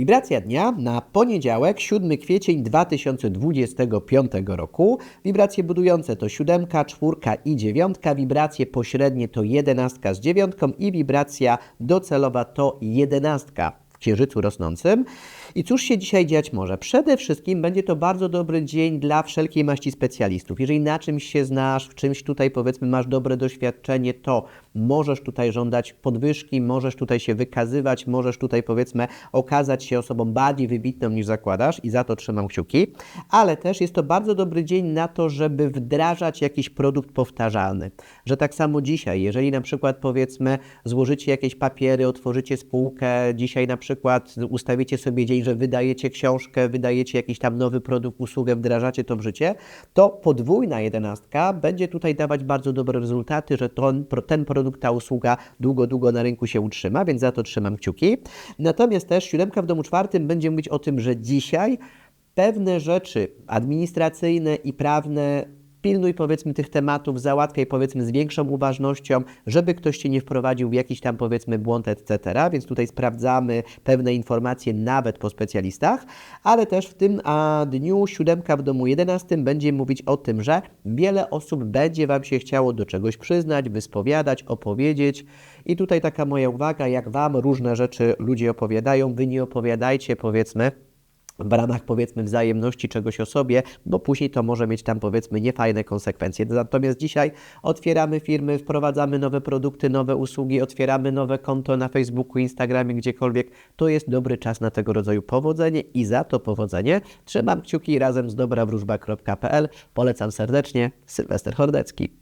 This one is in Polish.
Wibracja dnia na poniedziałek, 7 kwiecień 2025 roku. Wibracje budujące to siódemka, czwórka i dziewiątka. Wibracje pośrednie to jedenastka z dziewiątką i wibracja docelowa to jedenastka księżycu rosnącym. I cóż się dzisiaj dziać może? Przede wszystkim będzie to bardzo dobry dzień dla wszelkiej maści specjalistów. Jeżeli na czymś się znasz, w czymś tutaj powiedzmy masz dobre doświadczenie, to możesz tutaj żądać podwyżki, możesz tutaj się wykazywać, możesz tutaj powiedzmy okazać się osobą bardziej wybitną niż zakładasz i za to trzymam kciuki. Ale też jest to bardzo dobry dzień na to, żeby wdrażać jakiś produkt powtarzalny. Że tak samo dzisiaj, jeżeli na przykład powiedzmy złożycie jakieś papiery, otworzycie spółkę, dzisiaj na przykład ustawicie sobie dzień, że wydajecie książkę, wydajecie jakiś tam nowy produkt, usługę, wdrażacie to w życie, to podwójna jedenastka będzie tutaj dawać bardzo dobre rezultaty, że ten, ten produkt, ta usługa długo, długo na rynku się utrzyma, więc za to trzymam kciuki. Natomiast też siódemka w domu czwartym będzie mówić o tym, że dzisiaj pewne rzeczy administracyjne i prawne pilnuj powiedzmy tych tematów, załatwiaj powiedzmy z większą uważnością, żeby ktoś Cię nie wprowadził w jakiś tam powiedzmy błąd, etc. Więc tutaj sprawdzamy pewne informacje nawet po specjalistach, ale też w tym a, dniu siódemka w domu 11 będzie mówić o tym, że wiele osób będzie Wam się chciało do czegoś przyznać, wyspowiadać, opowiedzieć i tutaj taka moja uwaga, jak Wam różne rzeczy ludzie opowiadają, Wy nie opowiadajcie powiedzmy w ramach powiedzmy wzajemności czegoś o sobie, bo później to może mieć tam powiedzmy niefajne konsekwencje. Natomiast dzisiaj otwieramy firmy, wprowadzamy nowe produkty, nowe usługi, otwieramy nowe konto na Facebooku, Instagramie, gdziekolwiek. To jest dobry czas na tego rodzaju powodzenie i za to powodzenie trzymam kciuki razem z dobrawróżba.pl. Polecam serdecznie. Sylwester Hordecki.